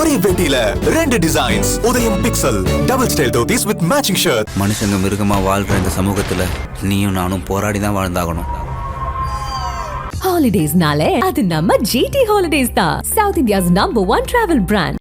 ஒரே வேட்டியில ரெண்டு designs Udhayam pixel double style dhotis with matching shirt மனுஷங்க மிருகமா வாழ்ற இந்த சமூகத்துல நீயும் நானும் போராடி தான் வாழ்ந்தாகணும் ஹாலிடேஸ்னாலே அது நம்ம ஜிடி ஹாலிடேஸ் தான். South India's number one travel brand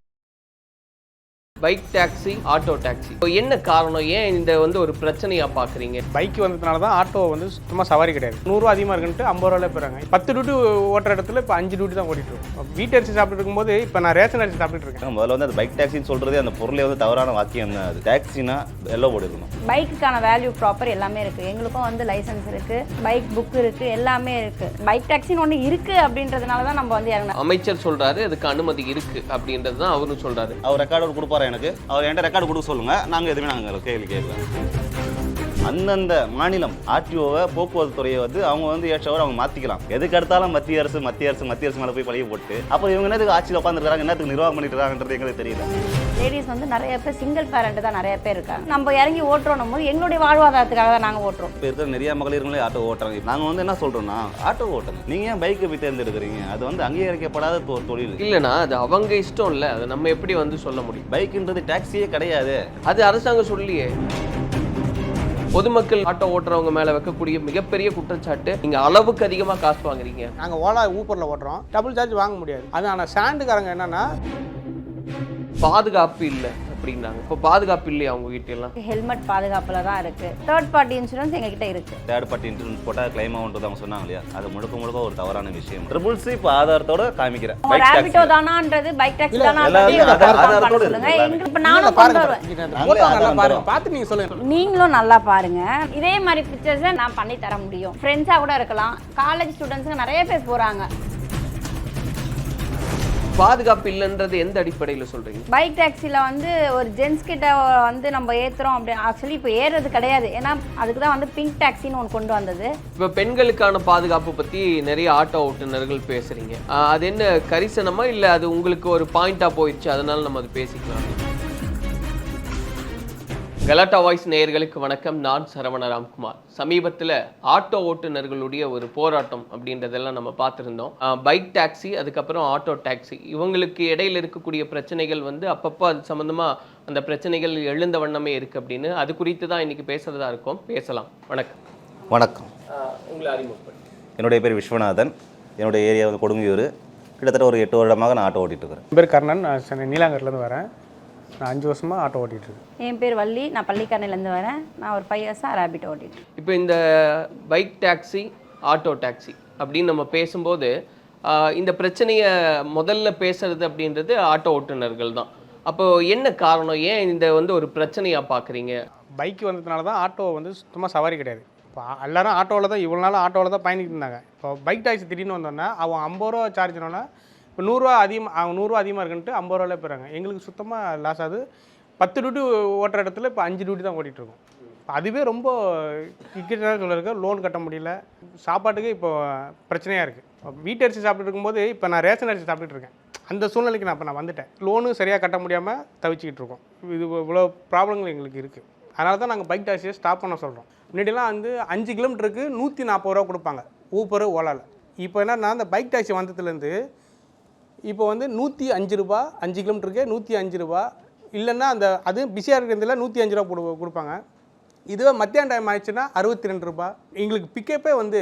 bike taxi auto taxi. இப்போ என்ன காரணம்? ஏன் இந்த வந்து ஒரு பிரச்சனையா பாக்குறீங்க பைக் வந்ததுனால தான் ஆட்டோ வந்து சுத்தமாக சவாரி கிடையாது. நூறுரூவா அதிகமாக இருக்குன்ட்டு ஐம்பது ரூபாயில போயிறாங்க பத்து டியூட்டி ஓட்டுற இடத்துல இப்போ அஞ்சு டியூட்டி தான் ஓட்டிட்டு இருக்கோம். வீட்டு அரிசி சாப்பிட்டு இருக்கும்போது இப்போ நான் ரேஷன் அரிசி சாப்பிட்டு இருக்கேன். முதல்ல வந்து அந்த பைக் டாக்ஸின்னு சொல்றதே அந்த பொருளே வந்து தவறான வாக்கியம் தான் அது டாக்ஸினா எல்லோ போர்டு இருக்கணும். பைக்குக்கான வேல்யூ ப்ராப்பர் எல்லாமே இருக்குது எங்களுக்கும் வந்து லைசன்ஸ் இருக்குது பைக் புக் இருக்குது எல்லாமே இருக்குது பைக் டாக்ஸின்னு ஒன்று இருக்குது அப்படின்றதுனால தான் நம்ம வந்து அமைச்சர் சொல்றாரு அதுக்கு அனுமதி இருக்கு அப்படின்றது தான் அவரும் சொல்றாரு. அவர் ரெக்கார்டு கொடுப்பாரு எனக்கு. அவர் என்கிட்ட ரெக்கார்டு கொடுக்க சொல்லுங்கள் நாங்கள் எதுவுமே நாங்கள் கேள்வி கேட்கலாம் அந்தந்த மாநிலம் ஆர்டிஓவை போக்குவரத்து துறையை வந்து அவங்க வந்து ஏற்றவர் அவங்க மாற்றிக்கலாம் எதுக்கு எடுத்தாலும் மத்திய அரசு மத்திய அரசு மத்திய அரசு மேலே போய் பழைய போட்டு அப்புறம் இவங்க என்னதுக்கு ஆட்சியில் உட்காந்துருக்காங்க என்னத்துக்கு நிர்வாகம் பண்ணிட்டு இருக்காங்கன்றது எங்களுக்கு தெரியல. லேடிஸ் வந்து நிறைய பேர் சிங்கிள் பேரண்ட் தான் நிறைய பேர் இருக்காங்க. நம்ம இறங்கி ஓட்டுறோம் போது எங்களுடைய வாழ்வாதாரத்துக்காக தான் நாங்கள் ஓட்டுறோம். இப்போ இருக்கிற நிறைய மகளிர்களே ஆட்டோ ஓட்டுறாங்க. நாங்கள் வந்து என்ன சொல்கிறோம்னா ஆட்டோ ஓட்டுங்க நீங்கள் ஏன் பைக்கை போய் தேர்ந்தெடுக்கிறீங்க? அது வந்து அங்கீகரிக்கப்படாத தொ- தொழில். இல்லனா அது அவங்க இஷ்டம் இல்ல. அதை நம்ம எப்படி வந்து சொல்ல முடியும்? பைக்குன்றது டாக்ஸியே கிடையாது. அது அரசாங்கம் சொல்லியே பொதுமக்கள் ஆட்டோ ஓட்டுறவங்க மேல வைக்கக்கூடிய மிகப்பெரிய குற்றச்சாட்டு நீங்க அளவுக்கு அதிகமா காசு வாங்குறீங்க. நாங்கள் ஓலா ஊப்பரில் ஓட்டுறோம். டபுள் சார்ஜ் வாங்க முடியாது. அது ஆனால் ஸ்டாண்டுக்காரங்க என்னன்னா பாதுகாப்பு இல்லை. அப்படின்னாங்க. இப்போ பாதுகாப்பு இல்லையா அவங்க வீட்டு எல்லாம் ஹெல்மெட் பாதுகாப்பில் தான் இருக்குது தேர்ட் பார்ட்டி இன்சூரன்ஸ் எங்ககிட்ட இருக்குது தேர்ட் பார்ட்டி இன்சூரன்ஸ் போட்டால் கிளைம் ஆகுன்றது அவங்க சொன்னாங்க இல்லையா? அது முழுக்க முழுக்க ஒரு தவறான விஷயம். ட்ரிபிள் சி இப்போ ஆதாரத்தோட காமிக்கிறேன். பைக் ரேபிட்டோ டாக்ஸி தானான்றது பைக் டாக்ஸி தானான்றது. சொல்லுங்க இருக்கு எங்களுக்கு இப்போ நானும் கொண்டு வருவேன். பார்த்து நீங்கள் சொல்லுங்கள் நீங்களும் நல்லா பாருங்க. இதே மாதிரி பிக்சர்ஸை நான் பண்ணி தர முடியும். ஃப்ரெண்ட்ஸாக கூட இருக்கலாம். காலேஜ் ஸ்டூடெண்ட்ஸுங்க நிறைய பேர் போகிறாங்க பாதுகாப்பு இல்லைன்றது எந்த அடிப்படையில சொல்றீங்க? பைக் டாக்ஸியில் வந்து ஒரு ஜென்ஸ் கிட்ட வந்து நம்ம ஏற்றுறோம் அப்படி ஆக்சுவலி இப்போ ஏறுறது கிடையாது. ஏன்னா அதுக்கு தான் வந்து பிங்க் டாக்ஸின்னு ஒன்று கொண்டு வந்தது. இப்போ பெண்களுக்கான பாதுகாப்பு பத்தி நிறைய ஆட்டோ ஓட்டுநர்கள் பேசுறீங்க. ஆஹ் அது என்ன கரிசனமா இல்ல அது உங்களுக்கு ஒரு பாயிண்டா போயிடுச்சு அதனால நம்ம அது பேசிக்கலாம்? கலாட்டா வாய்ஸ் நேயர்களுக்கு வணக்கம். நான் சரவண ராம்குமார். சமீபத்தில் ஆட்டோ ஓட்டுநர்களுடைய ஒரு போராட்டம் அப்படின்றதெல்லாம் நம்ம பார்த்துருந்தோம். பைக் டாக்ஸி அதுக்கப்புறம் ஆட்டோ டாக்ஸி. இவங்களுக்கு இடையில இருக்கக்கூடிய பிரச்சனைகள் வந்து அப்பப்போ அது சம்மந்தமாக அந்த பிரச்சனைகள் எழுந்த வண்ணமே இருக்கு அப்படின்னு. அது குறித்து தான் இன்னைக்கு பேசுறதா இருக்கோம். பேசலாம். வணக்கம். வணக்கம். உங்களை அறிமுகப்படுத்தி என்னுடைய பேர் விஸ்வநாதன். என்னுடைய ஏரியா வந்து கொடுங்கியூர். கிட்டத்தட்ட ஒரு எட்டு வருடமாக நான் ஆட்டோ ஓட்டிட்டு இருக்கிறேன். என் பேர் கர்ணன். நான் சென்னை நீலாங்கரிலேருந்து வரேன். நான் அஞ்சு வருஷமாக ஆட்டோ ஓட்டிட்டு இருக்கேன் என் பேர் வள்ளி. நான் பள்ளிக்கரணையிலேருந்து வரேன். நான் ஒரு ஃபைவ் இயர்ஸாக ரேபிட் ஓட்டிட்டு இப்போ இந்த பைக் டாக்ஸி ஆட்டோ டாக்ஸி அப்படின்னு நம்ம பேசும்போது ஆஹ் இந்த பிரச்சனையை முதல்ல பேசுறது அப்படின்றது ஆட்டோ ஓட்டுநர்கள் தான். அப்போ என்ன காரணம்? ஏன் இந்த வந்து ஒரு பிரச்சனையா பார்க்குறீங்க? பைக் வந்ததுனால தான் ஆட்டோ வந்து சுத்தமாக சவாரி கிடையாது. இப்போ எல்லாரும் ஆட்டோவில் தான் இவ்வளோ நாள் ஆட்டோவில் தான் பயணிக்கிட்டு இருந்தாங்க. இப்போ பைக் டாக்ஸி திடீர்னு வந்தோன்னா அவன் ஐம்பது ரூபா சார்ஜ்னோன்னா இப்போ நூறுரூவா அதிகமாக அவங்க நூறுரூவா அதிகமாக இருக்குன்ட்டு ஐம்பது ரூபாயில போயிறாங்க எங்களுக்கு சுத்தமாக லாஸ் ஆகுது. பத்து டியூட்டி ஓட்டுற இடத்துல இப்போ அஞ்சு டியூட்டி தான் ஓட்டிகிட்ருக்கோம் இப்போ அதுவே ரொம்ப இக்கட்டான சொல்லியிருக்கு லோன் கட்ட முடியல. சாப்பாட்டுக்கு இப்போ பிரச்சனையாக இருக்குது வீட்டு அரிசி சாப்பிட்டு இருக்கும்போது இப்போ நான் ரேஷன் அரிசி சாப்பிட்டுட்டு இருக்கேன். அந்த சூழ்நிலைக்கு நான் இப்போ நான் வந்துட்டேன். லோனு சரியாக கட்ட முடியாமல் தவிச்சிக்கிட்டு இருக்கோம். இது இவ்வளோ ப்ராப்ளங்கள் எங்களுக்கு இருக்குது அதனால தான் நாங்கள் பைக் டாக்ஸியை ஸ்டாப் பண்ண சொல்கிறோம் முன்னாடிலாம் வந்து அஞ்சு கிலோமீட்டருக்கு நூற்றி நாற்பது ரூபா கொடுப்பாங்க. ஊப்பர் ஓலாவில் இப்போ என்னன்னா அந்த பைக் டாக்ஸி வந்ததுலேருந்து இப்போ வந்து நூற்றி அஞ்சு ரூபா அஞ்சு கிலோமீட்டருக்கு நூற்றி அஞ்சு ரூபா. இல்லைன்னா அந்த அது பிஸியாக இருக்கிறதுல நூற்றி அஞ்சு ரூபா கொடு கொடுப்பாங்க. இதுவே மத்தியான டைம் ஆயிடுச்சுன்னா அறுபத்தி ரெண்டு ரூபா. எங்களுக்கு பிக்கப்பே வந்து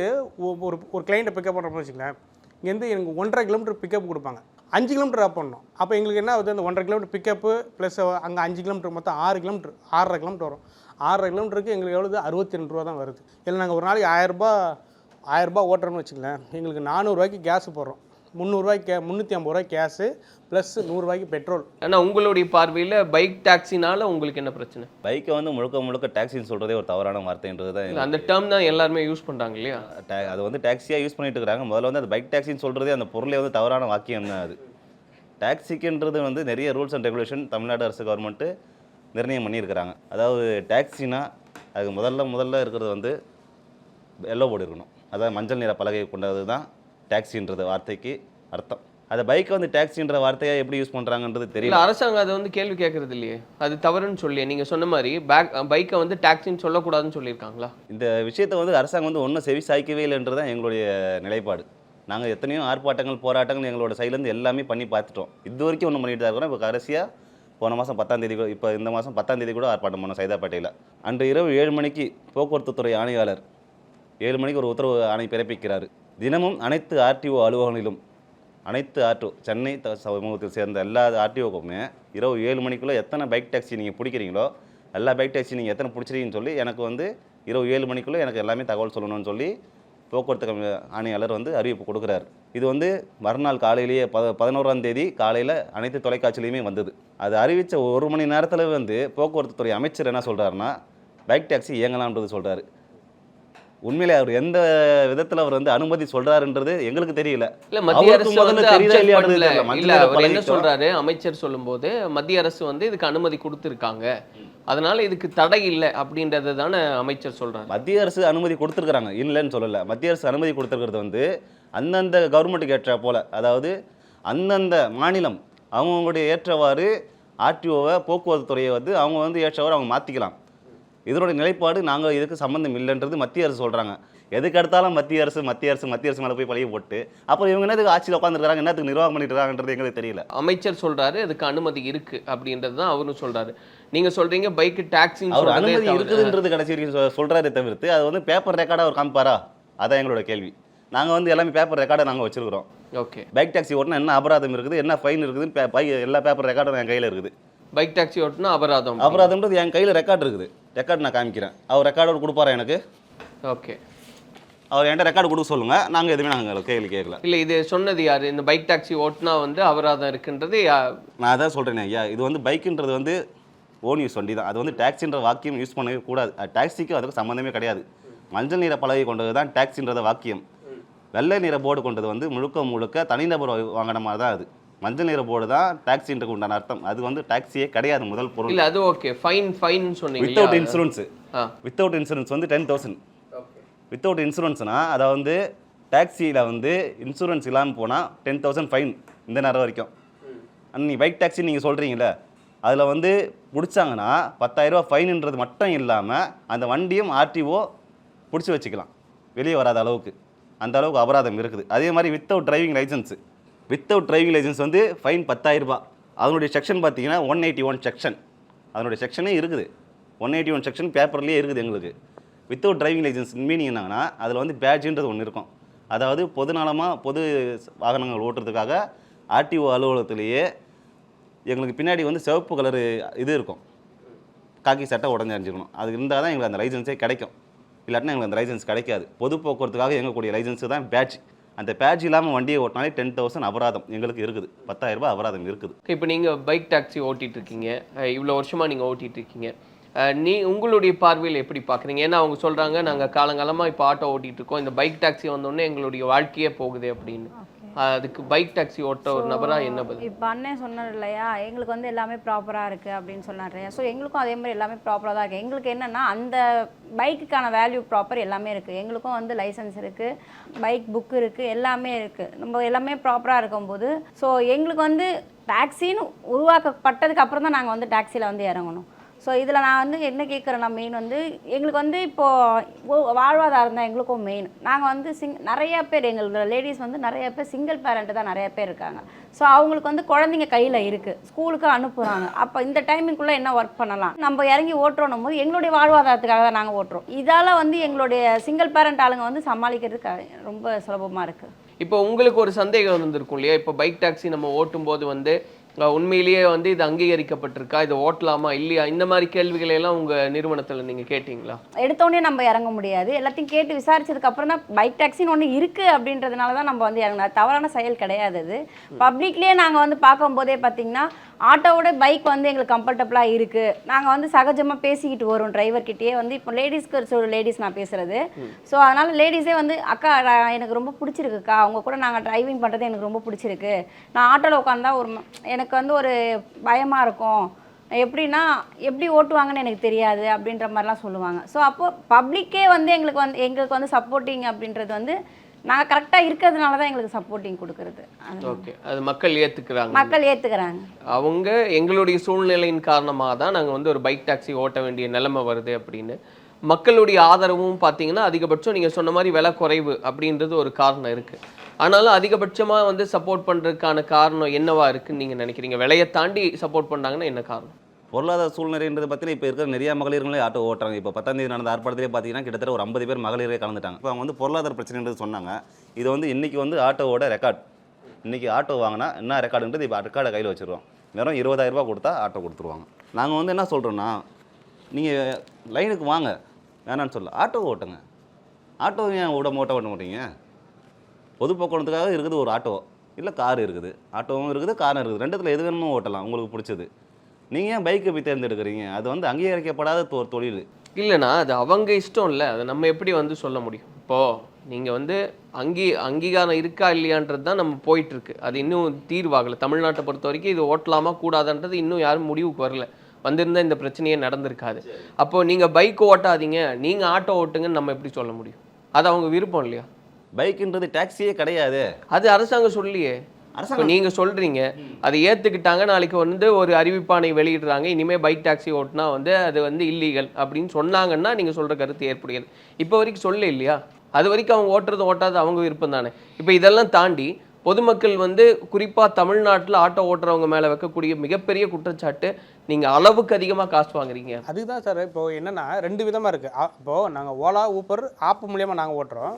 ஒரு ஒரு கிளைண்ட்டை பிக்கப் பண்ணுறோம்னு வச்சுக்கோங்களேன். இங்கேருந்து எனக்கு ஒன்றரை கிலோமீட்டர் பிக்கப் கொடுப்பாங்க. அஞ்சு கிலோமீட்டர் ஆப் பண்ணணும். அப்போ எங்களுக்கு என்ன ஆகுது? அந்த ஒன்றரை கிலோமீட்டர் பிக்கப்பு ப்ளஸ் அங்கே அஞ்சு கிலோமீட்டர் மொத்தம் ஆறு கிலோமீட்டர் ஆறரை கிலோமீட்டர் வரும். ஆறரை கிலோமீட்டருக்கு எங்களுக்கு எவ்வளோ அறுபத்தி ரெண்டு ரூபா தான் வருது. இல்லை நாங்கள் ஒரு நாளைக்கு ஆயிரரூபா ஆயிரரூபா ஓட்டுறோம்னு வச்சுக்கலேன் எங்களுக்கு நானூறுரூவாய்க்கு கேஸ் போடுறோம். முந்நூறுரூவாய்க்கு கே முந்நூற்றி ஐம்பது ரூபாய்க்கு கேஸு ப்ளஸ் நூறுரூவாய்க்கு பெட்ரோல். ஆனால் உங்களுடைய பார்வையில் பைக் டாக்ஸினால உங்களுக்கு என்ன பிரச்சனை? பைக்கை வந்து முழுக்க முழுக்க டாக்ஸின்னு சொல்கிறதே ஒரு தவறான வார்த்தைன்றது தான் அந்த டேர்ம் தான் எல்லாருமே யூஸ் பண்றாங்க இல்லையா? டா- அது வந்து டாக்ஸியாக யூஸ் பண்ணிட்டு இருக்காங்க. முதல்ல வந்து அது பைக் டாக்ஸின்னு சொல்கிறதே அந்த பொருளே வந்து தவறான வாக்கியம் தான் அது. டாக்ஸிக்குன்றது வந்து நிறைய ரூல்ஸ் அண்ட் ரெகுலேஷன் தமிழ்நாடு அரசு கவர்மெண்ட்டு நிர்ணயம் பண்ணியிருக்கிறாங்க. அதாவது டாக்ஸினா அதுக்கு முதல்ல முதல்ல இருக்கிறது வந்து எல்லோ போர்டு இருக்கணும் அதாவது மஞ்சள் நிற பலகை கொண்டது தான் டாக்ஸின்றது வார்த்தைக்கு அர்த்தம். அதை பைக்கை வந்து டாக்ஸின்ற வார்த்தையை எப்படி யூஸ் பண்ணுறாங்கன்றது தெரியல. அரசாங்கம் அதை வந்து கேள்வி கேட்கறது இல்லையே. அது தவறுன்னு சொல்லி நீங்க சொன்ன மாதிரி பேக் பைக்கை வந்து டாக்ஸின்னு சொல்லக்கூடாதுன்னு சொல்லியிருக்காங்களா? இந்த விஷயத்தை வந்து அரசாங்கம் வந்து ஒன்றும் செவி சாய்க்கவே இல்லைன்றது தான் எங்களுடைய நிலைப்பாடு. நாங்கள் எத்தனையோ ஆர்ப்பாட்டங்கள் போராட்டங்கள் எங்களோட சைட்லேருந்து எல்லாமே பண்ணி பார்த்துட்டோம். இது வரைக்கும் ஒன்றும் பண்ணிட்டு தான் இருக்கிறோம். இப்போ கடைசியாக போன மாதம் பத்தாம் தேதி கூட இப்போ இந்த மாதம் பத்தாம் தேதி கூட ஆர்ப்பாட்டம் பண்ணோம் சைதாப்பேட்டையில். அன்று இரவு ஏழு மணிக்கு போக்குவரத்து துறை ஆணையாளர் ஏழு மணிக்கு ஒரு உத்தரவு ஆணை பிறப்பிக்கிறார். தினமும் அனைத்து ஆர்டிஓ அலுவலகங்களிலும் அனைத்து ஆர்டிஓ சென்னை சமூகத்தில் சேர்ந்த எல்லா ஆர்டிஓக்குமே இரவு ஏழு மணிக்குள்ளே எத்தனை பைக் டாக்ஸி நீங்கள் பிடிக்கிறீங்களோ எல்லா பைக் டாக்ஸி நீங்கள் எத்தனை பிடிச்சிருக்கீங்கன்னு சொல்லி எனக்கு வந்து இரவு ஏழு மணிக்குள்ளே எனக்கு எல்லாமே தகவல் சொல்லணும்னு சொல்லி போக்குவரத்து கம்மி ஆணையாளர் வந்து அறிவிப்பு கொடுக்குறாரு. இது வந்து மறுநாள் காலையிலேயே பத பதினோராம் தேதி காலையில் அனைத்து தொலைக்காட்சியிலையுமே வந்தது. அது அறிவித்த ஒரு மணி நேரத்தில் வந்து போக்குவரத்து துறை அமைச்சர் என்ன சொல்கிறாருன்னா பைக் டாக்ஸி இயங்கலாம்ன்றது சொல்கிறாரு உண்மையிலே அவர் எந்த விதத்தில் அவர் வந்து அனுமதி சொல்கிறாருன்றது எங்களுக்கு தெரியல. இல்ல மத்திய அரசு. தெரியல. அவர் என்ன. சொல்றாரு? அமைச்சர் சொல்லும்போது மத்திய அரசு வந்து இதுக்கு அனுமதி கொடுத்திருக்காங்க. அதனால இதுக்கு தடை இல்லை அப்படின்றத தானே அமைச்சர் சொல்றாரு. மத்திய அரசு அனுமதி கொடுத்துருக்குறாங்க. இல்லைன்னு சொல்லலை. மத்திய அரசு அனுமதி கொடுத்துருக்கிறது வந்து அந்தந்த கவர்மெண்ட்டுக்கு ஏற்ற போல. அதாவது அந்தந்த மாநிலம் அவங்களுடைய ஏற்றவாறு ஆர்டிஓவை போக்குவரத்து துறையை வந்து அவங்க வந்து ஏற்றவாறு அவங்க மாற்றிக்கலாம் இதனுடைய நிலைப்பாடு நாங்கள் இதுக்கு சம்மந்தம் இல்லைன்றது மத்திய அரசு சொல்கிறாங்க எதுக்கு எடுத்தாலும் மத்திய அரசு மத்திய அரசு மத்திய அரசு மேலே போய் பழைய போட்டு அப்புறம் இவங்க என்னதுக்கு ஆட்சியில் உட்காந்துருக்காங்க என்னத்துக்கு நிர்வாகம் பண்ணிட்டு இருக்காங்கன்றது எங்களுக்கு தெரியல. அமைச்சர் சொல்றாரு அதுக்கு அனுமதி இருக்கு அப்படின்றது தான் அவரும் சொல்றாரு. நீங்க சொல்றீங்க பைக் டாக்ஸின்னு அவர் அனுமதி. இருக்குதுன்றது கடைசி வரைக்கும் சொ- சொல்றாரே தவிர்த்து அது வந்து பேப்பர் ரெக்கார்டாக அவர் காமிப்பாரா? அதான் எங்களோட கேள்வி. நாங்கள் வந்து எல்லாமே பேப்பர் ரெக்கார்டை நாங்கள் வச்சிருக்கிறோம். ஓகே பைக் டாக்ஸி ஓட்டினா என்ன அபராதம் இருக்குது என்ன ஃபைன் இருக்குது பை எல்லா பேப்பர் ரெக்கார்டும் என் கையில் இருக்குது. பைக் டாக்ஸி ஓட்டுனா அபராதம். அபராதம்ன்றது என் கையில் ரெக்கார்டு இருக்குது. ரெக்கார்டு நான் காமிக்கிறேன். அவர் ரெக்கார்டோடு கொடுப்பாரா எனக்கு? ஓகே. அவர் என்கிட்ட ரெக்கார்டு கொடுக்க சொல்லுங்கள் நாங்கள் எதுவுமே நாங்கள் கேள்வி கேட்கல. இல்ல இது சொன்னது யாரு? இந்த பைக் டாக்ஸி ஓட்டுனா வந்து அபராதம் இருக்குன்றது நான் அதான் சொல்கிறேன் ஐயா. இது வந்து பைக்குன்றது வந்து ஓன் யூஸ் வண்டி தான். அது வந்து டாக்ஸின்ற வாக்கியம் யூஸ் பண்ணவே கூடாது. அது டாக்ஸிக்கும் அதுக்கு சம்மந்தமே கிடையாது. மஞ்சள் நிற பலகை கொண்டது தான் டாக்ஸின்றத வாக்கியம். வெள்ளை நிற போர்டு கொண்டது வந்து முழுக்க முழுக்க தனிநபர் வாங்கின மாதிரி தான் அது. மஞ்சள் நிற போர்டு தான் டாக்ஸின்றது உண்டான அர்த்தம். அது வந்து டாக்ஸியே கிடையாது முதல் பொருள். இல்ல அது ஓகே ஃபைன் ஃபைன் சொன்னீங்க வித்தவுட்? இன்சூரன்ஸு வித்தவுட் இன்சூரன்ஸ் வந்து டென் தௌசண்ட் வித்தவுட் இன்சூரன்ஸ்னா அதை வந்து டாக்ஸியில் வந்து இன்சூரன்ஸ் இல்லாமல் போனால் டென் தௌசண்ட் ஃபைன் இந்த நேரம் வரைக்கும். அண்ட் நீ பைக் டாக்ஸி நீங்கள் சொல்கிறீங்களே அதில் வந்து பிடிச்சாங்கன்னா பத்தாயிரரூபா ஃபைனுன்றது மட்டும் இல்லாமல் அந்த வண்டியும் ஆர்டிஓ பிடிச்சி வச்சுக்கலாம். வெளியே வராத அளவுக்கு. அந்த அளவுக்கு அபராதம் இருக்குது. அதே மாதிரி without driving licence without driving licence வந்து ஃபைன் பத்தாயிரரூபா அதனுடைய செக்ஷன் பார்த்தீங்கன்னா ஒன் எயிட்டி ஒன் செக்ஷன் அதனுடைய செக்ஷனே இருக்குது. ஒன் எயிட்டி ஒன் செக்ஷன் பேப்பர்லேயே இருக்குது எங்களுக்கு. வித்தவுட் டிரைவிங் லைசன்ஸ் மீனிங் என்னங்கன்னா அதில் வந்து பேட்ஜுன்றது ஒன்று இருக்கும். அதாவது பொதுநலமாக பொது வாகனங்கள் ஓட்டுறதுக்காக ஆர்டிஓ அலுவலகத்திலேயே எங்களுக்கு பின்னாடி வந்து சிவப்பு கலரு இது இருக்கும். காக்கி சட்டை உடஞ்சி அணிஞ்சிக்கணும். அது இருந்தால் தான் எங்களுக்கு அந்த லைசன்ஸே கிடைக்கும். இல்லாட்டினா எங்களுக்கு அந்த லைசன்ஸ் கிடைக்காது. பொது போக்குவரத்துக்காக எங்கக்கூடிய லைசன்ஸு தான் பேட்ச் அந்த பேட்ச் இல்லாமல் வண்டியை ஓட்டினாலே டென் தௌசண்ட் அபராதம் எங்களுக்கு இருக்குது. பத்தாயிரம் ரூபாய் அபராதம் இருக்குது. இப்போ நீங்கள் பைக் டாக்ஸி ஓட்டிட்டு இருக்கீங்க இவ்வளோ வருஷமாக நீங்கள் ஓட்டிகிட்டு ஓட்டிட்டு இருக்கீங்க நீ உங்களுடைய பார்வையில் எப்படி பார்க்குறீங்க ஏன்னா அவங்க சொல்கிறாங்க நாங்கள் காலங்காலமாக இப்போ ஆட்டோ ஓட்டிகிட்டு இருக்கோம் இந்த பைக் டாக்ஸி வந்தோடனே எங்களுடைய வாழ்க்கையே போகுது அப்படின்னு. அதுக்கு பைக் டாக்ஸி ஓட்ட ஒரு நபரா என்ன பதில்? இப்போ அண்ணன் சொன்னார் இல்லையா எங்களுக்கு வந்து எல்லாமே ப்ராப்பராக இருக்குது அப்படின்னு சொன்னார் இல்லையா? ஸோ எங்களுக்கும் அதே மாதிரி எல்லாமே ப்ராப்பராக தான் இருக்குது எங்களுக்கு என்னென்னா அந்த பைக்குக்கான வேல்யூ ப்ராப்பர் எல்லாமே இருக்குது எங்களுக்கும் வந்து லைசன்ஸ் இருக்குது பைக் புக் இருக்குது எல்லாமே இருக்குது நம்ம எல்லாமே ப்ராப்பராக இருக்கும்போது ஸோ எங்களுக்கு வந்து டாக்ஸின்னு உருவாக்கப்பட்டதுக்கு அப்புறம் தான் நாங்கள் வந்து டாக்ஸியில் வந்து இறங்கணும். ஸோ இதில் நான் வந்து என்ன கேட்குறேன்னா மெயின் வந்து எங்களுக்கு வந்து இப்போது வாழ்வாதாரம் தான் எங்களுக்கும் மெயின் நாங்கள் வந்து சிங் நிறைய பேர் எங்களோட லேடிஸ் வந்து நிறைய பேர் சிங்கிள் பேரண்ட்டு தான் நிறைய பேர் இருக்காங்க. ஸோ அவங்களுக்கு வந்து குழந்தைங்க கையில் இருக்குது ஸ்கூலுக்கு அனுப்புகிறாங்க அப்போ இந்த டைமிங்குள்ளே என்ன ஒர்க் பண்ணலாம்? நம்ம இறங்கி ஓட்டுறோம் போது எங்களுடைய வாழ்வாதாரத்துக்காக தான் நாங்கள் ஓட்டுறோம். இதால் வந்து எங்களுடைய சிங்கிள் பேரண்ட் ஆளுங்க வந்து சமாளிக்கிறதுக்கு ரொம்ப சுலபமாக இருக்குது இப்போ உங்களுக்கு ஒரு சந்தேகம் இருந்திருக்கும் இல்லையா? இப்போ பைக் டாக்ஸி நம்ம ஓட்டும் போது வந்து உண்மையிலேயே வந்து இது அங்கீகரிக்கப்பட்டிருக்கா? இது ஓட்டலாமா? இல்லையா? இந்த மாதிரி கேள்விகளை எல்லாம் உங்க நிறுவனத்துல நீங்க கேட்டீங்களா? எடுத்தோடனே நம்ம இறங்க முடியாது. எல்லாத்தையும் கேட்டு விசாரிச்சதுக்கு அப்புறம் தான் பைக் டாக்ஸின்னு ஒன்று இருக்குது அப்படின்றதுனால தான் நம்ம வந்து இறங்கணும் அது தவறான செயல் கிடையாது அது. பப்ளிக்லேயே நாங்கள் வந்து பார்க்கும்போதே பார்த்தீங்கன்னா ஆட்டோவோட பைக் வந்து எங்களுக்கு கம்ஃபர்டபுளாக இருக்குது நாங்கள் வந்து சகஜமாக பேசிக்கிட்டு வரோம் டிரைவர்கிட்டயே வந்து இப்போ லேடிஸ்க்கு ஒரு லேடிஸ் நான் பேசுகிறது ஸோ அதனால் லேடிஸே வந்து அக்கா எனக்கு ரொம்ப பிடிச்சிருக்குக்கா. அவங்க கூட நாங்கள் டிரைவிங் பண்ணுறது எனக்கு ரொம்ப பிடிச்சிருக்கு. நான் ஆட்டோவில் உட்காந்தா ஒரு எனக்கு வந்து ஒரு பயமாக இருக்கும். எப்படின்னா எப்படி ஓட்டுவாங்கன்னு எனக்கு தெரியாது அப்படின்ற மாதிரிலாம் சொல்லுவாங்க. ஸோ அப்போ பப்ளிக்கே வந்து எங்களுக்கு வந்து எங்களுக்கு வந்து சப்போர்ட்டிங் அப்படின்றது வந்து நாங்கள் கரெக்டாக இருக்கிறதுனால தான் எங்களுக்கு சப்போர்ட்டிங் கொடுக்குறது. ஓகே அது மக்கள் ஏத்துக்கிறாங்க. மக்கள் ஏற்றுக்கிறாங்க அவங்க எங்களுடைய சூழ்நிலையின் காரணமாக தான் நாங்கள் வந்து ஒரு பைக் டாக்ஸி ஓட்ட வேண்டிய நிலைமை வருது அப்படின்னு. மக்களுடைய ஆதரவும் பார்த்தீங்கன்னா அதிகபட்சம் நீங்கள் சொன்ன மாதிரி விலை குறைவு அப்படின்றது ஒரு காரணம் இருக்குது ஆனாலும் அதிகபட்சமா வந்து சப்போர்ட் பண்றதுக்கான காரணம் என்னவா இருக்குன்னு நீங்க நினைக்கிறீங்க? விலையை தாண்டி சப்போர்ட் பண்ணாங்கன்னா என்ன காரணம்? பொருளாதார சூழ்நிலைன்றது பற்றி இப்போ இருக்கிற நிறைய மகளிர்களே ஆட்டோ ஓட்டுறாங்க. இப்போ பத்தாம் தேதி நடந்த ஆர்ப்பாட்டத்திலே பார்த்தீங்கன்னா கிட்டத்தட்ட ஒரு ஐம்பது பேர் மகளிரே கலந்துட்டாங்க. இப்போ அவங்க வந்து பொருளாதார பிரச்சனைன்றது சொன்னாங்க. இது வந்து இன்றைக்கி வந்து ஆட்டோவோட ரெக்கார்ட். இன்றைக்கி ஆட்டோ வாங்கினா என்ன ரெக்கார்டுன்றது இப்போ ரெக்கார்டை கையில் வச்சுருவோம். வெறும் இருபதாயிரரூபா கொடுத்தா ஆட்டோ கொடுத்துருவாங்க. நாங்கள் வந்து என்ன சொல்கிறோன்னா நீங்கள் லைனுக்கு வாங்க. வேணான்னு சொல்ல. ஆட்டோ ஓட்டுங்க. ஆட்டோ ஏன் விட ஓட்ட ஓட்ட மாட்டீங்க? பொது போக்குவரத்துக்காக இருக்குது ஒரு ஆட்டோ. இல்லை கார் இருக்குது. ஆட்டோவும் இருக்குது காரும் இருக்குது. ரெண்டுத்தில் எது வேணுமோ ஓட்டலாம். உங்களுக்கு பிடிச்சது. நீங்கள் ஏன் பைக்கை போய் தேர்ந்தெடுக்கிறீங்க? அது வந்து அங்கீகரிக்கப்படாத தொ- தொழில். இல்லைண்ணா அது அவங்க இஷ்டம் இல்லை. அதை நம்ம எப்படி வந்து சொல்ல முடியும்? இப்போ நீங்க வந்து அங்கீ அங்கீகாரம் இருக்கா இல்லையான்றது தான் நம்ம போயிட்டு இருக்கு அது இன்னும் தீர்வாகலை. தமிழ்நாட்டை பொறுத்த வரைக்கும் இது ஓட்டலாமா கூடாதுன்றது இன்னும் யாரும் முடிவுக்கு வரல. வந்திருந்தா இந்த பிரச்சனையே நடந்திருக்காது. அப்போ நீங்க பைக் ஓட்டாதீங்க. நீங்க ஆட்டோ ஓட்டுங்கன்னு நம்ம எப்படி சொல்ல முடியும்? அது அவங்க விருப்பம் இல்லையா? பைக்குன்றது டாக்ஸியே கிடையாது. அது அரசாங்கம் சொல்லியே அரசாங்கம் நீங்க சொல்றீங்க அதை ஏத்துக்கிட்டாங்க நாளைக்கு வந்து ஒரு அறிவிப்பானை வெளியிடுறாங்க இனிமே பைக் டாக்ஸி ஓட்டினா வந்து அது வந்து இல்லீகல் அப்படின்னு சொன்னாங்கன்னா நீங்க சொல்ற கருத்து ஏற்புடையது. இப்போ வரைக்கும் சொல்ல இல்லையா? அது வரைக்கும் அவங்க ஓட்டுறது ஓட்டாது அவங்க விருப்பம் தானே? இப்போ இதெல்லாம் தாண்டி பொதுமக்கள் வந்து குறிப்பா தமிழ்நாட்டுல ஆட்டோ ஓட்டுறவங்க மேல வைக்கக்கூடிய மிகப்பெரிய குற்றச்சாட்டு நீங்க அளவுக்கு அதிகமா காசு வாங்குறீங்க. அதுதான் சார் இப்போ என்னன்னா ரெண்டு விதமாக இருக்குது இப்போது நாங்கள் ஓலா ஊப்பர் ஆப் மூலியமாக நாங்கள் ஓட்டுறோம்.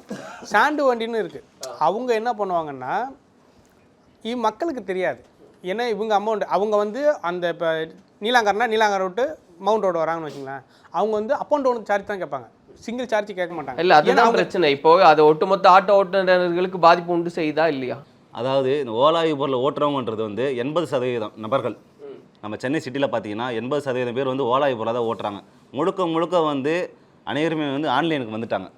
சாண்டு வண்டின்னு இருக்குது அவங்க என்ன பண்ணுவாங்கன்னா மக்களுக்கு தெரியாது. ஏன்னா இவங்க அமௌண்ட் அவங்க வந்து அந்த இப்போ நீலாங்கரனா நீலாங்கரை விட்டு மவுண்ட் ரோடு வராங்கன்னு வச்சுங்களேன். அவங்க வந்து அப் அண்ட் டவுன் சார்ஜ் தான் கேட்பாங்க. சிங்கிள் சார்ஜ் கேட்க மாட்டாங்க. இல்ல அதுதான் பிரச்சனை. இப்போ அது ஒட்டுமொத்த ஆட்டோ ஓட்டுநர்களுக்கு பாதிப்பு உண்டு செய்யுதா இல்லையா? அதாவது இந்த ஓலா ஊபரில் ஓட்டுறவங்கன்றது வந்து எண்பது சதவீதம் நபர்கள். நம்ம சென்னை சிட்டியில் பார்த்தீங்கன்னா எண்பது சதவீதம் பேர் வந்து ஓலா ஊபரில் தான் ஓட்டுறாங்க. முழுக்க முழுக்க வந்து அனைவருமே வந்து ஆன்லைனுக்கு வந்துட்டாங்க.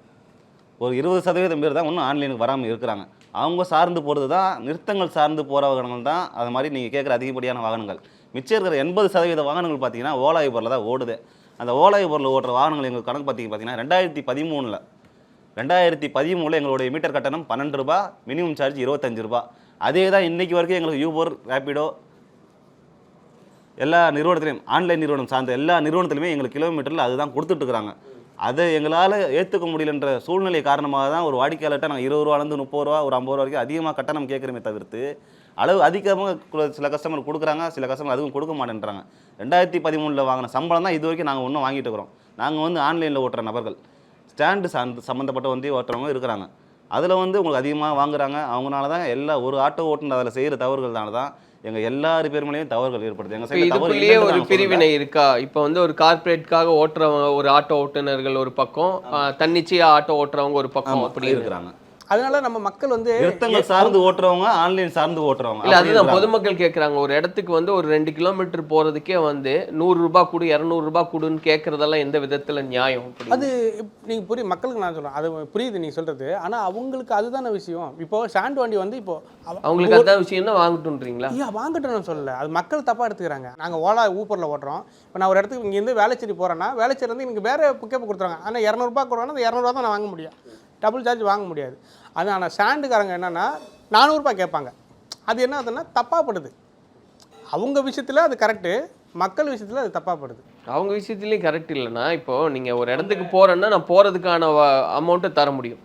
ஒரு இருபது சதவீதம் பேர் தான் இன்னும் ஆன்லைனுக்கு வராமல் இருக்கிறாங்க. அவங்க சார்ந்து போகிறது தான் நிறுத்தங்கள் சார்ந்து போகிற வாகனங்கள் தான் அது மாதிரி நீங்கள் கேட்குற அதிகப்படியான வாகனங்கள். மிச்சம் இருக்கிற எண்பது சதவீத வாகனங்கள் பார்த்தீங்கன்னா ஓலா ஊபரில் தான் ஓடுது. அந்த ஓலா ஊபரில் ஓட்டுற வாகனங்கள் எங்கள் கணக்கு பார்த்தீங்க பார்த்தீங்கன்னா ரெண்டாயிரத்தி பதிமூணில். ரெண்டாயிரத்தி பதிமூணில் எங்களுடைய மீட்டர் கட்டணம் பன்னெண்டு ரூபா மினிமம் சார்ஜ் இருபத்தஞ்சு ரூபா. அதே தான் இன்றைக்கி வரைக்கும் எங்களுக்கு யூபர் ரேப்பிடோ எல்லா நிறுவனத்திலையும் ஆன்லைன் நிறுவனம் சார்ந்த எல்லா நிறுவனத்திலுமே எங்களுக்கு கிலோமீட்டரில் அதுதான் கொடுத்துட்ருக்குறாங்க அதை எங்களால் ஏற்றுக்க முடியலன்ற சூழ்நிலை காரணமாக தான் ஒரு வாடிக்கையாளர்கிட்ட நாங்கள் இருபது ரூபாலேருந்து முப்பது ரூபா ஒரு ஐம்பது ரூபா வரைக்கும் அதிகமாக கட்டணம் கேட்குறமே தவிர்த்து அளவு அதிகமாக சில கஸ்டமர் கொடுக்குறாங்க சில கஸ்டமர் அதுவும் கொடுக்க மாட்டேன்றாங்க. ரெண்டாயிரத்தி பதிமூணில் வாங்கின சம்பளம் தான் இது வரைக்கும் நாங்கள் இன்னும் வாங்கிட்டு இருக்கிறோம். நாங்கள் வந்து ஆன்லைனில் ஓட்டுற நபர்கள் ஸ்டாண்டு சார்ந்து சம்மந்தப்பட்ட வந்து ஓட்டுறவங்க இருக்கிறாங்க. அதில் வந்து உங்களுக்கு அதிகமாக வாங்குறாங்க. அவங்களால தான் எல்லா ஒரு ஆட்டோ ஓட்டுனர் அதில் செய்கிற தவறுகள்னால தான் எங்கள் எல்லாரு பேர் மேலேயும் தவறுகள் ஏற்படுது. தவறு இதுக்குள்ளேயே ஒரு. பிரிவினை இருக்கா? இப்போ வந்து ஒரு கார்ப்பரேட்காக ஓட்டுறவங்க ஒரு ஆட்டோ ஓட்டுநர்கள் ஒரு பக்கம் தன்னிச்சையா ஆட்டோ ஓட்டுறவங்க ஒரு பக்கம் அப்படி இருக்கு. இருக்கிறாங்க. அதனால நம்ம மக்கள் வந்து நிறுத்தங்கள் சார்ந்து ஓட்டுறவங்க ஆன்லைன் சார்ந்து ஓட்டுறவங்க. இல்ல அதுதான். பொதுமக்கள் கேக்குறாங்க. ஒரு இடத்துக்கு வந்து ஒரு ரெண்டு கிலோமீட்டர் போறதுக்கே வந்து நூறு ரூபாய் கொடு இருநூறு ரூபாய் கொடுன்னு கேக்குறதெல்லாம் எந்த விதத்துல நியாயம் அது நீங்கள் புரியும் மக்களுக்கு நான் சொல்கிறேன் அது புரியுது நீங்கள் சொல்கிறது ஆனால் அவங்களுக்கு அதுதானே விஷயம். இப்போ சாண்டு வண்டி வந்து இப்போ அவ- அவங்களுக்கு அதான் விஷயம் தான் வாங்கட்டுன்றீங்களா ஐயா வாங்கட்டும்னு சொல்லல. அது மக்கள் தப்பாக எடுத்துக்கிறாங்க. நாங்கள் ஓலா ஊப்பரில் ஓட்டுறோம். இப்போ நான் ஒரு இடத்துக்கு இங்கேருந்து வேலைச்சேரி போகிறேன்னா வேலைச்சேரி வந்து எனக்கு வேறு பிக்கப் கொடுத்துறாங்க ஆனால் இரநூறுபா கொடுறாங்கன்னா அந்த இரநூறுவா தான் நான் வாங்க முடியும். டபுள் சார்ஜ் வாங்க முடியாது. அது ஆனால் ஸ்டாண்டுக்காரங்க என்னென்னா நானூறுரூபா கேட்பாங்க. அது என்ன ஆகுதுன்னா தப்பாக படுது அவங்க விஷயத்தில் அது கரெக்டு மக்கள் விஷயத்தில் அது தப்பாக படுது அவங்க விஷயத்துலயும் கரெக்ட் இல்லைன்னா இப்போ நீங்க ஒரு இடத்துக்கு போறேன்னா நான் போறதுக்கான அமௌண்ட்டை தர முடியும்.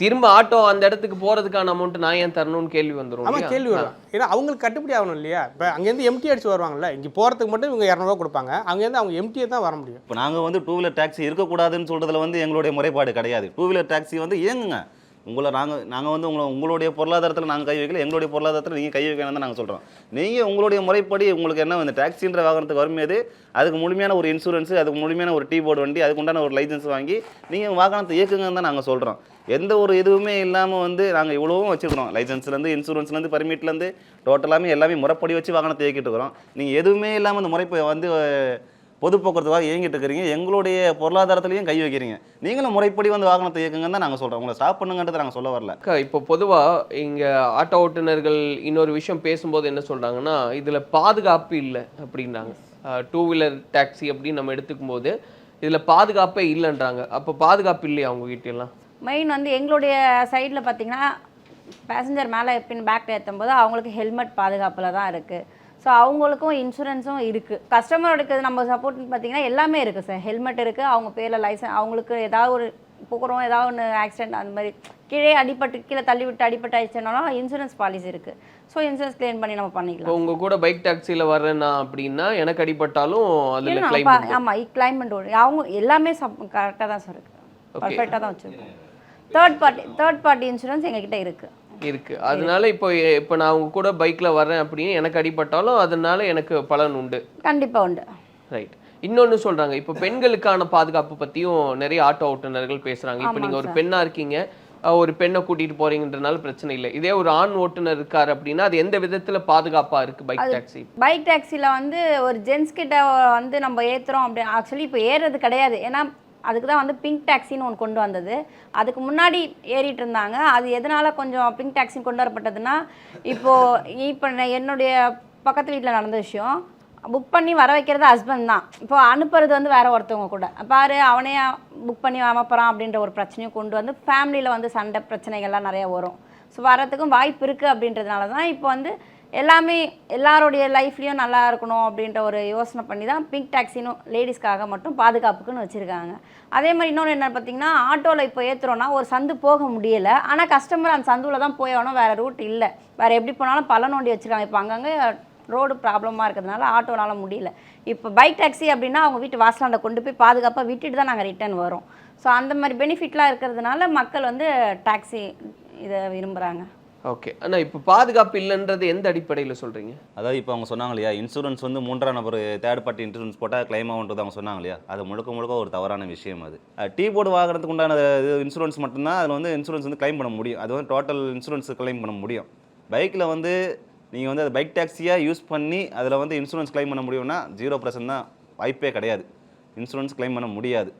திரும்ப ஆட்டோ அந்த இடத்துக்கு போறதுக்கான அமௌண்ட் நான் ஏன் தரணும்னு கேள்வி வந்துரும் ஆமாம்? கேள்வி வரும். ஏன்னா அவங்களுக்கு கட்டுப்படி ஆகணும் இல்லையா? இப்போ அங்கேருந்து எம்டி அடிச்சு வருவாங்கல்ல இங்கே போகிறதுக்கு மட்டும் இவங்க இரநூறுவா கொடுப்பாங்க. அங்கேருந்து அவங்க எம்டியே தான் வர முடியும். இப்போ நாங்கள் வந்து டூ வீலர் டாக்ஸி இருக்கக்கூடாதுன்னு சொல்கிறதுல வந்து எங்களுடைய முறைப்பாடு கிடையாது. டூ வீலர் டாக்ஸி வந்து இயங்குங்க. உங்களை நாங்கள் நாங்கள் வந்து உங்களை உங்களுடைய பொருளாதாரத்தில் நாங்கள் கை வைக்கல எங்களுடைய பொருளாதாரத்தில் நீங்கள் கை வைக்கணும் தான் நாங்கள் சொல்கிறோம் நீங்கள் உங்களுடைய முறைப்படி உங்களுக்கு என்ன வந்து டாக்ஸின்ற வாகனத்துக்கு வரும்போது அதுக்கு முழுமையான ஒரு இன்சூரன்ஸு அதுக்கு முழுமையான ஒரு டீ போர்டு வண்டி அதுக்கு உண்டான ஒரு லைசன்ஸ் வாங்கி நீங்கள் வாகனத்தை இயக்குங்கன்னு தான் நாங்கள் சொல்கிறோம் எந்த ஒரு இதுவுமே இல்லாமல் வந்து நாங்கள் இவ்வளோவும் வச்சுருக்கிறோம். லைசன்ஸ்லேருந்து இன்சூரன்ஸ்லேருந்து பர்மிட்லேருந்து டோட்டலாமே எல்லாமே முறைப்படி வச்சு வாகனத்தை இயக்கிட்டு இருக்கிறோம். நீங்கள் எதுவுமே இல்லாமல் இந்த முறைப்பை வந்து பொது போக்குவரத்துக்காக இயங்கிட்டு இருக்கிறீங்க. எங்களுடைய பொருளாதாரத்திலையும் கை வைக்கிறீங்க. நீங்களும் முறைப்படி வந்து வாகனத்தை இயக்குங்கன்னு தான் நாங்கள் சொல்கிறோம் உங்களை ஸ்டாப் பண்ணுங்கன்றது நாங்கள் சொல்ல வரல. இப்போ பொதுவா இங்க ஆட்டோ ஓட்டுநர்கள் இன்னொரு விஷயம் பேசும்போது என்ன சொல்றாங்கன்னா இதுல பாதுகாப்பு இல்லை அப்படின்றாங்க டூ வீலர் டாக்ஸி அப்படின்னு நம்ம எடுத்துக்கும் போது இதுல பாதுகாப்பே இல்லைன்றாங்க. அப்போ பாதுகாப்பு இல்லையா அவங்க வீட்டெல்லாம் மெயின் வந்து எங்களுடைய சைடில் பார்த்தீங்கன்னா பேசஞ்சர் மேலே பின் பேக் ஏற்றும் போது அவங்களுக்கு ஹெல்மெட் பாதுகாப்பில் தான் இருக்குது ஸோ அவங்களுக்கும் இன்சூரன்ஸும் இருக்குது கஸ்டமரோட நம்ம சப்போர்ட்னு பார்த்தீங்கன்னா எல்லாமே இருக்குது சார் ஹெல்மெட் இருக்குது அவங்க பேரில் லைசன்ஸ் அவங்களுக்கு ஏதாவது ஒரு போகிறோம் ஏதாவது ஒன்று ஆக்சிடென்ட் அந்த மாதிரி. கீழே அடிபட்டு கீழே தள்ளி விட்டு அடிபட்டு ஆயிடுச்சுனாலும் இன்சூரன்ஸ் பாலிசி இருக்குது ஸோ இன்சூரன்ஸ் க்ளைம் பண்ணி நம்ம பண்ணிக்கலாம். உங்க கூட பைக் டாக்ஸில வர்றேன்னா அப்படின்னா எனக்கு அடிபட்டாலும் அதுல இல்லை கிளைம் ஆமாம் கிளைமெண்ட் அவங்க எல்லாமே கரெக்டாக தான் சார் இருக்குது பர்ஃபெக்டாக தான் வச்சுருக்கோம் third party third party insurance எங்ககிட்ட இருக்குது இருக்கு. அதனால இப்போ இப்போ நான் உங்க கூட பைக்ல வர்றேன் அப்படின்னு எனக்கு அடிபட்டாலும் அதனால எனக்கு பலன் உண்டு. கண்டிப்பாக உண்டு. ரைட் இன்னொன்னு சொல்றாங்க. இப்போ பெண்களுக்கான பாதுகாப்பு பத்தியும் நிறைய ஆட்டோ ஓட்டுநர்கள் பேசுறாங்க. இப்போ நீங்க ஒரு பெண்ணா இருக்கீங்க. ஒரு பெண்ணை கூட்டிட்டு போறீங்கன்றனால பிரச்சனை இல்லை. இதே ஒரு ஆண் ஓட்டுநர் இருக்காரு அப்படின்னா அது எந்த விதத்துல பாதுகாப்பா இருக்கு பைக் டாக்ஸி பைக் டாக்ஸியில் வந்து ஒரு ஜென்ஸ் கிட்ட வந்து நம்ம ஏற்றுறோம் அப்படி ஆக்சுவலி இப்போ ஏறுறது கிடையாது. ஏன்னா அதுக்கு தான் வந்து பிங்க் டாக்ஸின்னு ஒன்று கொண்டு வந்தது. அதுக்கு முன்னாடி ஏறிட்டு இருந்தாங்க. அது எதனால் கொஞ்சம் பிங்க் டாக்ஸின்னு கொண்டு வரப்பட்டதுன்னா இப்போது இப்போ நான் என்னுடைய பக்கத்து வீட்டில் நடந்த விஷயம். புக் பண்ணி வர வைக்கிறது ஹஸ்பண்ட் தான். இப்போ அனுப்புறது வந்து வேற ஒருத்தவங்க கூட. பாரு அவனே புக் பண்ணி அனுப்புறான் அப்படின்ற ஒரு பிரச்சனையும் கொண்டு வந்து ஃபேமிலியில் வந்து சண்டை பிரச்சனைகள்லாம் நிறைய வரும். ஸோ வரத்துக்கும் வாய்ப்பு இருக்குது அப்படின்றதுனால தான் இப்போ வந்து எல்லாமே எல்லாருடைய லைஃப்லேயும் நல்லா இருக்கணும் அப்படின்ற ஒரு யோசனை பண்ணி தான் பிங்க் டாக்ஸின்னு லேடிஸ்க்காக மட்டும் பாதுகாப்புக்குன்னு வச்சுருக்காங்க. அதே மாதிரி இன்னொன்று என்ன பார்த்தீங்கன்னா ஆட்டோவில் இப்போ ஏற்றுறோன்னா ஒரு சந்து போக முடியலை. ஆனால் கஸ்டமர் அந்த சந்துவில் தான் போய் ஆகணும் வேறு ரூட் இல்லை. வேறு எப்படி போனாலும் பல நோண்டி வச்சுருக்காங்க. இப்போ அங்கங்கே ரோடு ப்ராப்ளமாக இருக்கிறதுனால ஆட்டோனால முடியல. இப்போ பைக் டாக்ஸி அப்படின்னா அவங்க வீட்டு வாசலாண்ட கொண்டு போய் பாதுகாப்பாக விட்டுட்டு தான் நாங்கள் ரிட்டர்ன் வரோம். ஸோ அந்த மாதிரி பெனிஃபிட்லாம் இருக்கிறதுனால மக்கள் வந்து டாக்ஸி இதை விரும்புகிறாங்க ஓகே ஆனால் இப்போ பாதுகாப்பு இல்லைன்றது எந்த அடிப்படையில் சொல்கிறீங்க அதாவது இப்போ அவங்க சொன்னாங்க இல்லையா இன்சூரன்ஸ் வந்து மூன்றாம் நபர் தேர்ட் பார்ட்டி இன்சூரன்ஸ் போட்டால் கிளைம் ஆகுன்றது அவங்க சொன்னாங்க இல்லையா? அது முழுக்க முழுக்க ஒரு தவறான விஷயம் அது. டீ போர்டு வாங்குறதுக்கு உண்டான இது இன்சூரன்ஸ் மட்டும்தான் அதில் வந்து இன்சூரன்ஸ் வந்து கிளைம் பண்ண முடியும். அது வந்து டோட்டல் இன்சூரன்ஸ் கிளைம் பண்ண முடியும். பைக்கில் வந்து நீங்கள் வந்து அது பைக் டாக்ஸியாக யூஸ் பண்ணி அதில் வந்து இன்சூரன்ஸ் கிளைம் பண்ண முடியும்னா ஜீரோ பர்சன்ட் தான் வாய்ப்பே கிடையாது. இன்சூரன்ஸ் கிளைம் பண்ண முடியாது.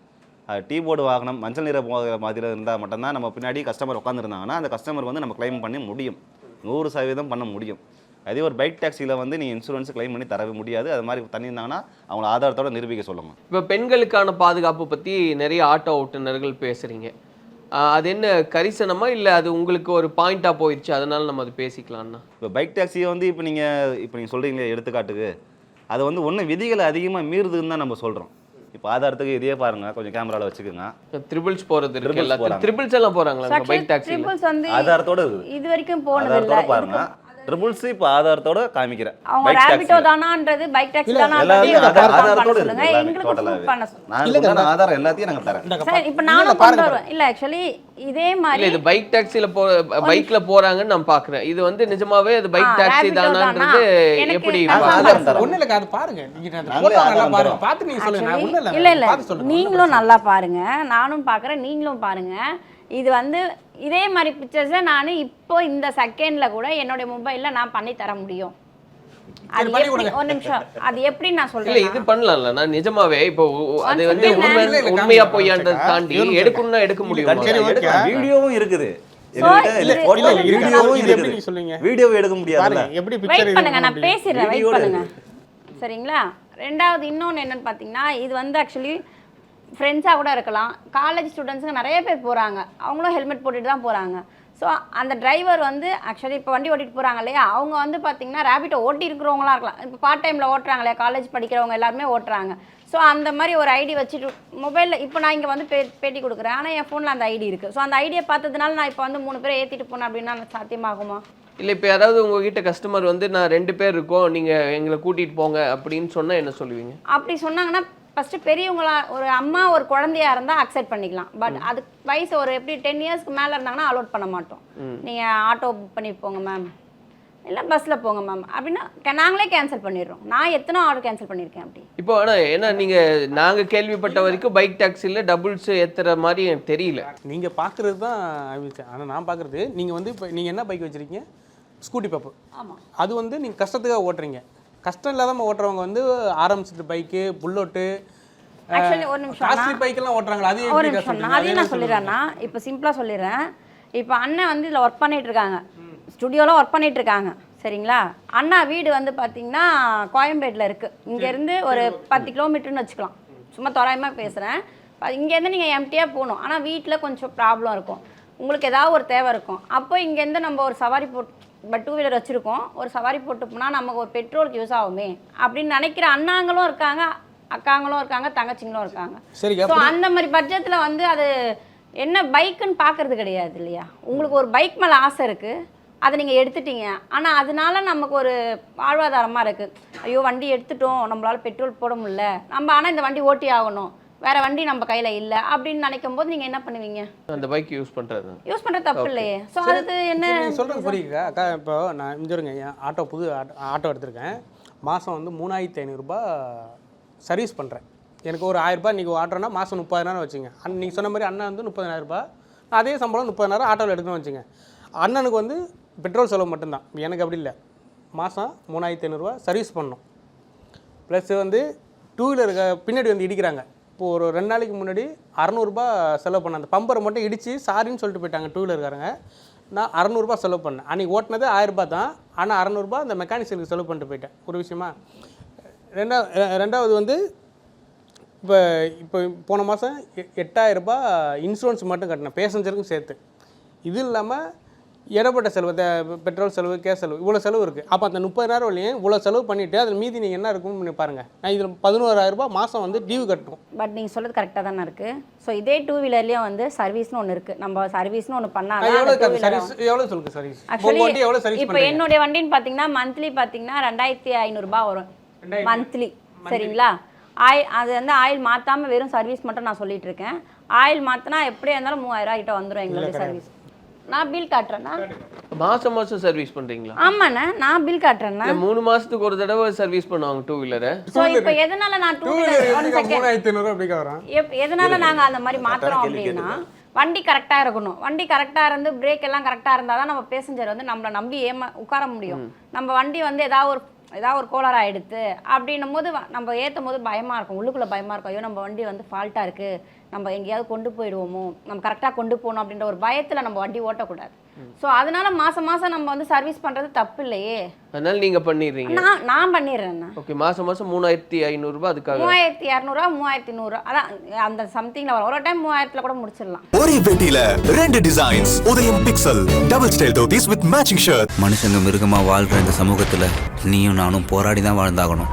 டீ போர்டு வாகனம் மஞ்சள் நிற போ- மாதிரி இருந்தால் மட்டும்தான் நம்ம பின்னாடி கஸ்டமர் உட்காந்துருந்தாங்கன்னா அந்த கஸ்டமர் வந்து நம்ம கிளைம் பண்ணி முடியும். நூறு சதவீதம் பண்ண முடியும். அதே ஒரு பைக் டாக்ஸியில் வந்து நீங்கள் இன்சூரன்ஸ் கிளைம் பண்ணி தரவே முடியாது. அது மாதிரி பண்ணியிருந்தாங்கன்னா அவங்கள ஆதாரத்தோட நிரூபிக்க சொல்லுங்கள் இப்போ பெண்களுக்கான பாதுகாப்பு பத்தி நிறைய ஆட்டோ ஓட்டுநர்கள் பேசுறீங்க. ஆஹ் அது என்ன கரிசனமா இல்ல அது உங்களுக்கு ஒரு பாயிண்டா போயிடுச்சு அதனால நம்ம அது பேசிக்கலாம்னா இப்போ பைக் டாக்ஸியை வந்து இப்போ நீங்கள் இப்போ நீங்கள் சொல்கிறீங்களே எடுத்துக்காட்டுக்கு. அது வந்து ஒன்றும் விதிகளை அதிகமாக மீறுதுன்னு தான் நம்ம சொல்கிறோம் இப்போ ஆதாரத்துக்கு இதே பாருங்கள் கொஞ்சம் கேமராவில் வச்சுக்கோங்க. த்ரிபிள்ஸ் போறது இருக்கு எல்லாத்தையும். போறாங்க. த்ரிபிள்ஸ் எல்லாம் போறாங்களா? பைக் டாக்ஸில ட்ரிபிள்ஸ் வந்து ஆதாரத்தோட இருக்குது இது வரைக்கும் போனது இல்லை பாருங்க ட்ரிபிள்ஸ் இப்போ ஆதாரத்தோட காமிக்கிறேன். அவங்க பைக் ரேபிட்டோ டாக்ஸி தானான்றது பைக் டாக்ஸி தானான்றது ஆதாரத்தோட சொல்லுங்க. எங்களுக்கு பண்ண சொல்லுங்க. நான் ஆதாரம் எல்லாத்தையும் நாங்கள் தரேன். சார் இப்போ நானும் கொண்டு வருவேன் இல்லை ஆக்சுவலி இதே மாதிரி இது பைக் டாக்ஸில போ பைக்ல போறாங்கன்னு நான் பாக்குறேன். இது வந்து நிஜமாவே அது பைக் டாக்ஸி தானான்றது எப்படி ஒன்றும் இல்லை அது பாருங்க. நாங்களே ஃபோட்டோ நல்லா பாருங்க. சொல்லுங்க. நான் இல்ல இல்லை. நீங்களும் நல்லா பாருங்க. நானும் பார்க்குறேன் நீங்களும் பாருங்க. இது வந்து இதே மாதிரி பிக்சர்ஸை நான் இப்போ இந்த செகண்ட்ல கூட என்னுடைய மொபைல்ல நான் பண்ணி தர முடியும். அது எப்படி. ஒரு நிமிஷம். அது எப்படி நான் இல்ல சொல்றேன் இது பண்ணலாம்ல. நான் நிஜமாவே இப்போ அது வந்து உண்மையா பொய்யான்றதை. தாண்டி எடுக்கணும்னா எடுக்க முடியுமா. வீடியோவும் இருக்குது? வீடியோவை எடுக்க பாருங்க எப்படி வெயிட் பண்ணுங்க நான் பேசுறேன் வெயிட் பண்ணுங்க. சரிங்களா? ரெண்டாவது இன்னொன்று என்னன்னு பார்த்தீங்கன்னா இது வந்து ஆக்சுவலி ஃப்ரெண்ட்ஸாக கூட இருக்கலாம். காலேஜ் ஸ்டூடெண்ட்ஸுங்க நிறைய பேர் போகிறாங்க அவங்களும் ஹெல்மெட் போட்டுட்டு தான் போகிறாங்க ஸோ அந்த டிரைவர் வந்து ஆக்சுவலி இப்போ வண்டி ஓட்டிட்டு போகிறாங்க இல்லையா? அவங்க வந்து பார்த்தீங்கன்னா ரேபிட்டோ ஓட்டி இருக்கிறவங்களா இருக்கலாம். இப்போ பார்ட் டைமில் ஓட்டுறாங்க இல்லையா? காலேஜ் படிக்கிறவங்க எல்லாருமே ஓட்டுறாங்க. ஸோ அந்த மாதிரி ஒரு ஐடி வச்சுட்டு மொபைலில் இப்போ நான் இங்கே வந்து பே பேட்டி கொடுக்குறேன். ஆனால் என் ஃபோனில் அந்த ஐடி இருக்குது ஸோ அந்த ஐடியை பார்த்ததுனால நான் இப்போ வந்து மூணு பேரை ஏற்றிட்டு போனேன் அப்படின்னா சாத்தியமாகுமா? இல்ல இப்ப யாராவது உங்ககிட்ட கஸ்டமர் வந்து நான் ரெண்டு பேர் இருக்கோம். நீங்க எங்களை கூட்டிட்டு போங்க. அப்படின்னு சொன்னா என்ன சொல்லுவீங்க? அப்படி சொன்னாங்கன்னா ஃபஸ்ட்டு பெரியவங்களா ஒரு அம்மா ஒரு குழந்தையா இருந்தால் அக்செப்ட் பண்ணிக்கலாம். பட் அது வயசு ஒரு எப்படி டென் இயர்ஸ்க்கு மேலே இருந்தாங்கன்னா அலோட் பண்ண மாட்டோம். நீங்கள் ஆட்டோ புக் பண்ணி போங்க மேம் இல்லை பஸ்ஸில் போங்க மேம் அப்படின்னா நாங்களே கேன்சல் பண்ணிடுறோம். நான் எத்தனை ஆர்டர் கேன்சல் பண்ணியிருக்கேன் அப்படி? இப்போ ஆனா ஏன்னா நீங்க நாங்க கேள்விப்பட்ட வரைக்கும் பைக் டாக்ஸில டபுள்ஸ் ஏத்துற மாதிரி எனக்கு தெரியல. நீங்கள் பார்க்குறது தான் ஆனால் நான் பார்க்குறது நீங்கள் வந்து இப்போ நீங்கள் என்ன பைக் வச்சுருக்கீங்க? ஸ்கூட்டி பப்பு ஆமாம் அது வந்து நீங்கள் கஷ்டத்துக்காக ஓட்டுறீங்க. கஷ்டம் இல்லாமல் ஓட்டுறவங்க வந்து ஆரம்பிச்சிட்டு பைக்கு புல்லோட்டு ஒரு நிமிஷம் பைக்கெல்லாம் ஓட்டுறாங்களா அது ஒரு நிமிஷம் அதையும் நான் சொல்லிடுறேன்னா இப்போ சிம்பிளாக சொல்லிடுறேன். இப்போ அண்ணன் வந்து இதில் ஒர்க் பண்ணிட்டு இருக்காங்க. ஸ்டுடியோவில் ஒர்க் பண்ணிட்டு இருக்காங்க. சரிங்களா? அண்ணா வீடு வந்து பார்த்தீங்கன்னா கோயம்பேட்டில் இருக்குது இங்கேருந்து ஒரு பத்து கிலோமீட்டர்னு வச்சுக்கலாம். சும்மா தோராயமாக பேசுகிறேன் இங்கேருந்து நீங்கள் எம்டியாக போகணும். ஆனால் வீட்டில் கொஞ்சம் ப்ராப்ளம் இருக்கும். உங்களுக்கு ஏதாவது ஒரு தேவை இருக்கும். அப்போ இங்கேருந்து நம்ம ஒரு சவாரி போட் பட் டூ வீலர் வச்சுருக்கோம். ஒரு சவாரி போட்டு போனால் நமக்கு ஒரு பெட்ரோலுக்கு யூஸ் ஆகுமே அப்படின்னு நினைக்கிற அண்ணாங்களும் இருக்காங்க அக்காங்களும் இருக்காங்க தங்கச்சிங்களும் இருக்காங்க. ஸோ அந்த மாதிரி பட்ஜெட்டில் வந்து அது என்ன பைக்குன்னு பார்க்கறது கிடையாது இல்லையா? உங்களுக்கு ஒரு பைக் மேலே ஆசை இருக்குது அதை நீங்கள் எடுத்துட்டீங்க. ஆனால் அதனால நமக்கு ஒரு வாழ்வாதாரமாக இருக்குது ஐயோ வண்டி எடுத்துட்டோம் நம்மளால பெட்ரோல் போட முடியல. நம்ம ஆனால் இந்த வண்டி ஓட்டி ஆகணும். வேற வண்டி நம்ம கையில் இல்லை அப்படின்னு நினைக்கும் போது நீங்கள் என்ன பண்ணுவீங்க? அந்த பைக் யூஸ் பண்றது. யூஸ் பண்ணுறது தப்பு இல்லையே. ஸோ அது என்ன சொல்கிறது புரியுங்க அக்கா இப்போ நான் இஞ்சிருங்க என் ஆட்டோ புது ஆட்டோ ஆட்டோ எடுத்திருக்கேன். மாதம் வந்து மூணாயிரத்தி ஐநூறுரூபா சர்வீஸ் பண்ணுறேன் எனக்கு ஒரு ஆயிரரூபா இன்றைக்கி ஆட்டோனா மாதம் முப்பதாயிரம் வச்சுங்க. அன் நீங்கள் சொன்ன மாதிரி அண்ணன் வந்து முப்பதாயிரரூபா அதே சம்பளம் முப்பதாயிரம் ஆட்டோவில் எடுக்கணும்னு வச்சுங்க. அண்ணனுக்கு வந்து பெட்ரோல் செலவு மட்டும்தான். எனக்கு அப்படி இல்லை. மாதம் மூணாயிரத்தி ஐநூறுரூவா சர்வீஸ் பண்ணணும். ப்ளஸ் வந்து டூ வீலர் பின்னாடி வந்து இடிக்கிறாங்க. இப்போது ஒரு ரெண்டு நாளைக்கு முன்னாடி அறநூறுபா செலவு பண்ணேன். அந்த பம்பரை மட்டும் இடித்து சாரின்னு சொல்லிட்டு போயிட்டாங்க டூ வீலர்காரங்க நான் அறநூறுபா செலவு பண்ணேன். அன்றைக்கி ஓட்டினது ஆயிரரூபா தான். ஆனால் அறநூறுபா அந்த மெக்கானிக்ஸுக்கு செலவு பண்ணிட்டு போயிட்டேன். ஒரு விஷயமா. ரெண்டா ரெண்டாவது வந்து இப்போ இப்போ போன மாதம் எட்டாயிரரூபா இன்சூரன்ஸ் மட்டும் கட்டினேன். பேசஞ்சருக்கும் சேர்த்து. இது இல்லாமல் இடப்பட்ட செலவு பெட்ரோல் செலவு கேஸ் செலவு இவ்வளோ செலவு இருக்குது அப்போ அந்த முப்பதாயிரம் வழியும் இவ்வளோ செலவு பண்ணிவிட்டு அதில் மீதி நீங்கள் என்ன இருக்கும்னு பாருங்கள் நான் இதில் பதினோராயிரரூபா மாதம் வந்து டியூ கட்டணும். பட் நீங்கள் சொல்கிறது கரெக்டாக தானே இருக்குது ஸோ இதே டூ வீலர்லேயும் வந்து சர்வீஸ்னு ஒன்று இருக்குது நம்ம சர்வீஸ்னு ஒன்று எவ்வளோ பண்ணால் சர்வீஸ் எவ்வளோ சொல்லுங்கள் சர்வீஸ் உங்கள் ஆக்சுவலி வண்டி எவ்வளோ சர்வீஸ் இப்போ என்னுடைய வண்டின்னு பார்த்தீங்கன்னா மந்த்லி பார்த்தீங்கன்னா ரெண்டாயிரத்தி ஐநூறுரூபா வரும். மந்த்லி சரிங்களா? ஆயில் அது வந்து ஆயில் மாற்றாமல் வெறும் சர்வீஸ் மட்டும் நான் சொல்லிட்டு இருக்கேன். ஆயில் மாற்றினா எப்படியா இருந்தாலும் மூவாயிரம் கிட்ட வந்துடும் எங்களுடைய சர்வீஸ் நான் பில் காட்டுறேன்னா? மாசம் மாசம் சர்வீஸ் பண்றீங்களா? ஆமாண்ணே நான் பில் காட்டுறேன்னா மூணு மாசத்துக்கு ஒரு தடவை சர்வீஸ் பண்ணுவாங்க டூ வீலரை ஸோ இப்போ எதனால நான் டூ வீலர் ஒன் செகண்ட் எதனால நாங்கள் அந்த மாதிரி மாத்துறோம் அப்படின்னா வண்டி கரெக்டாக இருக்கணும். வண்டி கரெக்டாக இருந்து பிரேக் எல்லாம் கரெக்டாக இருந்தால் தான் நம்ம பேசஞ்சர் வந்து நம்மளை நம்பி ஏமா உட்கார முடியும். நம்ம வண்டி வந்து ஏதாவது ஒரு ஏதாவது ஒரு கோளாறு ஆயிடுத்து அப்படின்னும் போது நம்ம ஏற்றும் போது பயமாக இருக்கும். உள்ளுக்குள்ளே பயமாக இருக்கும். ஐயோ நம்ம வண்டி வந்து ஃபால்ட்டாக இருக்குது நம்ம எங்கேயாவது கொண்டு போயிடுவோமோ? நம்ம கரெக்டாக கொண்டு போகணும் அப்படின்ற ஒரு பயத்தில் நம்ம வண்டி ஓட்டக்கூடாது. ஸோ அதனால மாதம் மாதம் நம்ம வந்து சர்வீஸ் பண்ணுறது தப்பு இல்லையே அதனால நீங்க பண்ணிடுறீங்க? நான் நான் பண்ணிடுறேண்ணா ஓகே மாசம் மாசம் மூணாயிரத்தி ஐநூறு ரூபாய் அதுக்காக. மூவாயிரத்தி இரநூறுவா மூவாயிரத்தி நூறுரூவா அதான் அந்த சம்திங்கில் வரும். ஒரு டைம் மூவாயிரத்தில் கூட முடிச்சிடலாம். ஒரே பெட்டியில ரெண்டு designs Uthayam pixel double style dhotis with matching shirt மனுஷங்க மிருகமா வாழ்ற இந்த சமூகத்துல நீயும் நானும் போராடி தான் வாழ்ந்தாகணும்.